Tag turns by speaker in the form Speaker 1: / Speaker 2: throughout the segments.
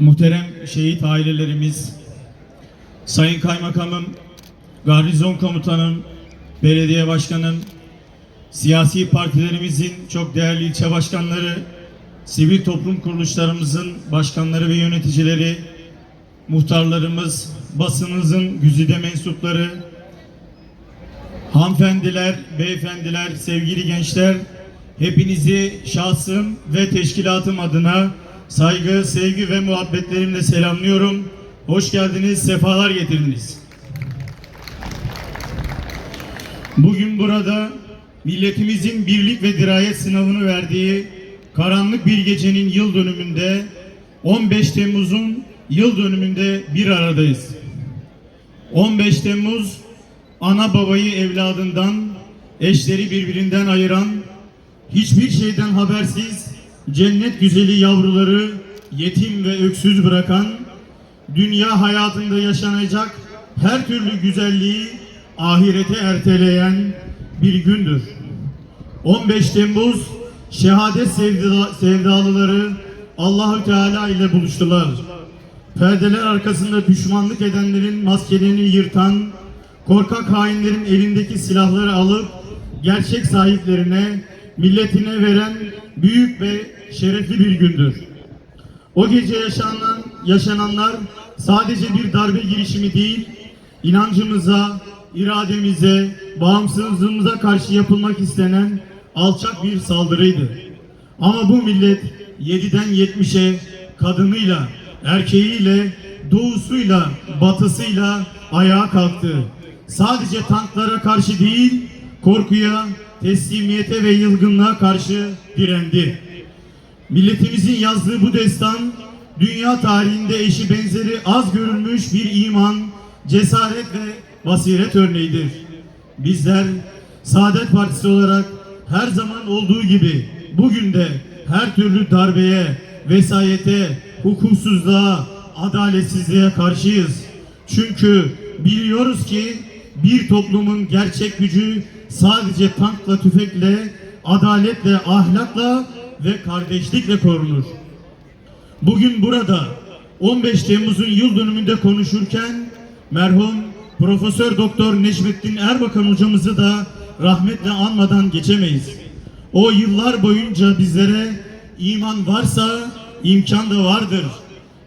Speaker 1: muhterem şehit ailelerimiz, Sayın Kaymakamım, Garnizon Komutanım, Belediye Başkanım, siyasi partilerimizin çok değerli ilçe başkanları, sivil toplum kuruluşlarımızın başkanları ve yöneticileri, muhtarlarımız, basınımızın güzide mensupları, hanımefendiler, beyefendiler, sevgili gençler, hepinizi şahsım ve teşkilatım adına saygı, sevgi ve muhabbetlerimle selamlıyorum. Hoş geldiniz, sefalar getirdiniz. Bugün burada milletimizin birlik ve dirayet sınavını verdiği karanlık bir gecenin yıl dönümünde 15 Temmuz'un yıl dönümünde bir aradayız. 15 Temmuz ana babayı evladından, eşleri birbirinden ayıran, hiçbir şeyden habersiz cennet güzeli yavruları yetim ve öksüz bırakan, dünya hayatında yaşanacak her türlü güzelliği ahirete erteleyen bir gündür. 15 Temmuz şehadet sevda- sevdalıları Allahü Teala ile buluştular. Perdeler arkasında düşmanlık edenlerin maskelerini yırtan, korkak hainlerin elindeki silahları alıp gerçek sahiplerine, milletine veren büyük ve şerefli bir gündür. O gece yaşanan, yaşananlar sadece bir darbe girişimi değil, inancımıza, irademize, bağımsızlığımıza karşı yapılmak istenen alçak bir saldırıydı. Ama bu millet 7'den 70'e kadınıyla, erkeğiyle, doğusuyla, batısıyla ayağa kalktı. Sadece tanklara karşı değil, korkuya, teslimiyete ve yılgınlığa karşı direndi. Milletimizin yazdığı bu destan, dünya tarihinde eşi benzeri az görülmüş bir iman, cesaret ve basiret örneğidir. Bizler Saadet Partisi olarak her zaman olduğu gibi bugün de her türlü darbeye, vesayete, hukuksuzluğa, adaletsizliğe karşıyız. Çünkü biliyoruz ki bir toplumun gerçek gücü sadece tankla, tüfekle, adaletle, ahlakla ve kardeşlikle korunur. Bugün burada 15 Temmuz'un yıl dönümünde konuşurken merhum Profesör Doktor Necmettin Erbakan hocamızı da rahmetle anmadan geçemeyiz. O yıllar boyunca bizlere iman varsa imkan da vardır.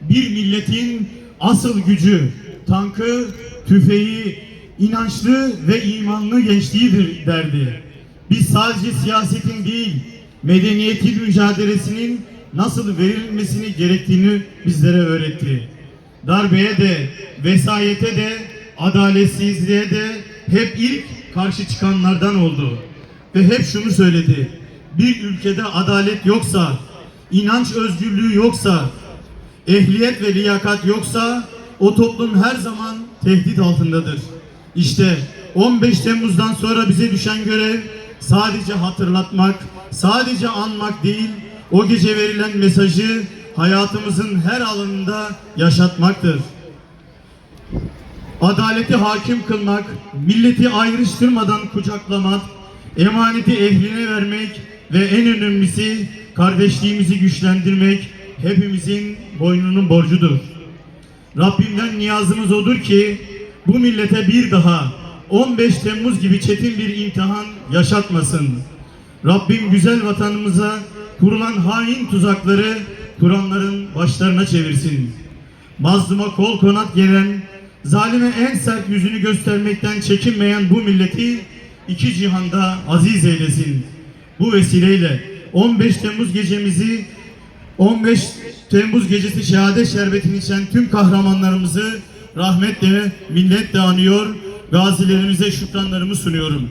Speaker 1: Bir milletin asıl gücü tankı, tüfeği, inançlı ve imanlı gençliğidir derdi. Biz sadece siyasetin değil, medeniyetin mücadelesinin nasıl verilmesini gerektiğini bizlere öğretti. Darbeye de, vesayete de, adaletsizliğe de hep ilk karşı çıkanlardan oldu. Ve hep şunu söyledi. Bir ülkede adalet yoksa, inanç özgürlüğü yoksa, ehliyet ve liyakat yoksa o toplum her zaman tehdit altındadır. İşte 15 Temmuz'dan sonra bize düşen görev sadece hatırlatmak, sadece anmak değil, o gece verilen mesajı hayatımızın her alanında yaşatmaktır. Adaleti hakim kılmak, milleti ayrıştırmadan kucaklamak, emaneti ehline vermek ve en önemlisi kardeşliğimizi güçlendirmek hepimizin boynunun borcudur. Rabbimden niyazımız odur ki bu millete bir daha 15 Temmuz gibi çetin bir imtihan yaşatmasın. Rabbim güzel vatanımıza kurulan hain tuzakları kuranların başlarına çevirsin. Mazluma kol konat gelen, zalime en sert yüzünü göstermekten çekinmeyen bu milleti iki cihanda aziz eylesin. Bu vesileyle 15 Temmuz gecemizi 15 Temmuz gecesi şehadet şerbetini içen tüm kahramanlarımızı rahmetle, minnetle anıyor, gazilerimize şükranlarımı sunuyorum.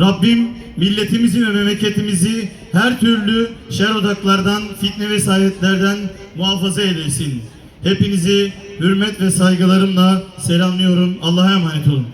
Speaker 1: Rabbim milletimizi ve memleketimizi her türlü şer odaklardan, fitne vesayetlerden muhafaza eylesin. Hepinizi hürmet ve saygılarımla selamlıyorum. Allah'a emanet olun.